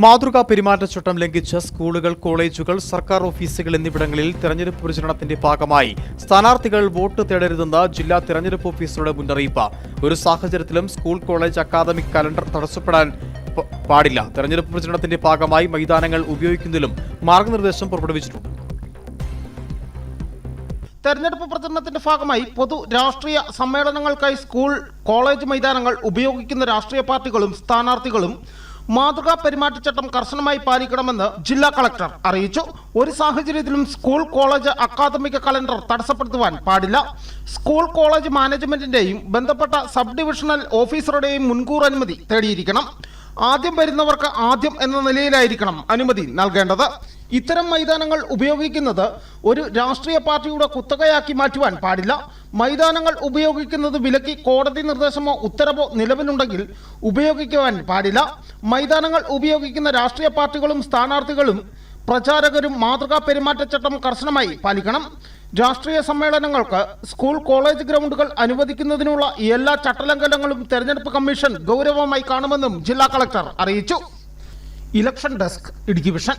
മാതൃകാ പെരുമാറ്റച്ചട്ടം ലംഘിച്ച് സ്കൂളുകൾ കോളേജുകൾ സർക്കാർ ഓഫീസുകൾ എന്നിവിടങ്ങളിൽ തെരഞ്ഞെടുപ്പ് പ്രചരണത്തിന്റെ ഭാഗമായി സ്ഥാനാർത്ഥികൾ വോട്ട് തേടരുതെന്ന് ജില്ലാ തെരഞ്ഞെടുപ്പ് ഓഫീസറുടെ മുന്നറിയിപ്പ്. ഒരു സാഹചര്യത്തിലും സ്കൂൾ കോളേജ് അക്കാദമിക് കലണ്ടർ തടസ്സപ്പെടാൻ പാടില്ല. തെരഞ്ഞെടുപ്പ് പ്രചരണത്തിന്റെ ഭാഗമായി മൈതാനങ്ങൾ ഉപയോഗിക്കുന്നതിലും മാർഗനിർദ്ദേശം പുറപ്പെടുവിച്ചിട്ടുണ്ട്. തെരഞ്ഞെടുപ്പ് പ്രചരണത്തിന്റെ ഭാഗമായി പൊതു രാഷ്ട്രീയ സമ്മേളനങ്ങൾക്കായി സ്കൂൾ കോളേജ് മൈതാനങ്ങൾ ഉപയോഗിക്കുന്ന രാഷ്ട്രീയ പാർട്ടികളും സ്ഥാനാർത്ഥികളും മാതൃകാ പെരുമാറ്റച്ചട്ടം കർശനമായി പാലിക്കണമെന്ന് ജില്ലാ കളക്ടർ അറിയിച്ചു. ഒരു സാഹചര്യത്തിലും സ്കൂൾ കോളേജ് അക്കാദമിക കലണ്ടർ തടസ്സപ്പെടുത്തുവാൻ പാടില്ല. സ്കൂൾ കോളേജ് മാനേജ്മെന്റിന്റെയും ബന്ധപ്പെട്ട സബ് ഡിവിഷണൽ ഓഫീസറുടെയും മുൻകൂർ അനുമതി തേടിയിരിക്കണം. ആദ്യം വരുന്നവർക്ക് ആദ്യം എന്ന നിലയിലായിരിക്കണം അനുമതി നൽകേണ്ടത്. ഇത്തരം മൈതാനങ്ങൾ ഉപയോഗിക്കുന്നത് ഒരു രാഷ്ട്രീയ പാർട്ടിയുടെ കുത്തകയാക്കി മാറ്റുവാൻ പാടില്ല. മൈതാനങ്ങൾ ഉപയോഗിക്കുന്നത് വിലക്കി കോടതി നിർദ്ദേശമോ ഉത്തരവോ നിലവിലുണ്ടെങ്കിൽ ഉപയോഗിക്കുവാൻ പാടില്ല. മൈതാനങ്ങൾ ഉപയോഗിക്കുന്ന രാഷ്ട്രീയ പാർട്ടികളും സ്ഥാനാർത്ഥികളും പ്രചാരകരും മാതൃകാ പെരുമാറ്റച്ചട്ടം കർശനമായി പാലിക്കണം. രാഷ്ട്രീയ സമ്മേളനങ്ങൾക്ക് സ്കൂൾ കോളേജ് ഗ്രൗണ്ടുകൾ അനുവദിക്കുന്നതിനുള്ള എല്ലാ ചട്ടലംഘനങ്ങളും തെരഞ്ഞെടുപ്പ് കമ്മീഷൻ ഗൗരവമായി കാണുമെന്നും ജില്ലാ കളക്ടർ അറിയിച്ചു. Election desk Idukki vision.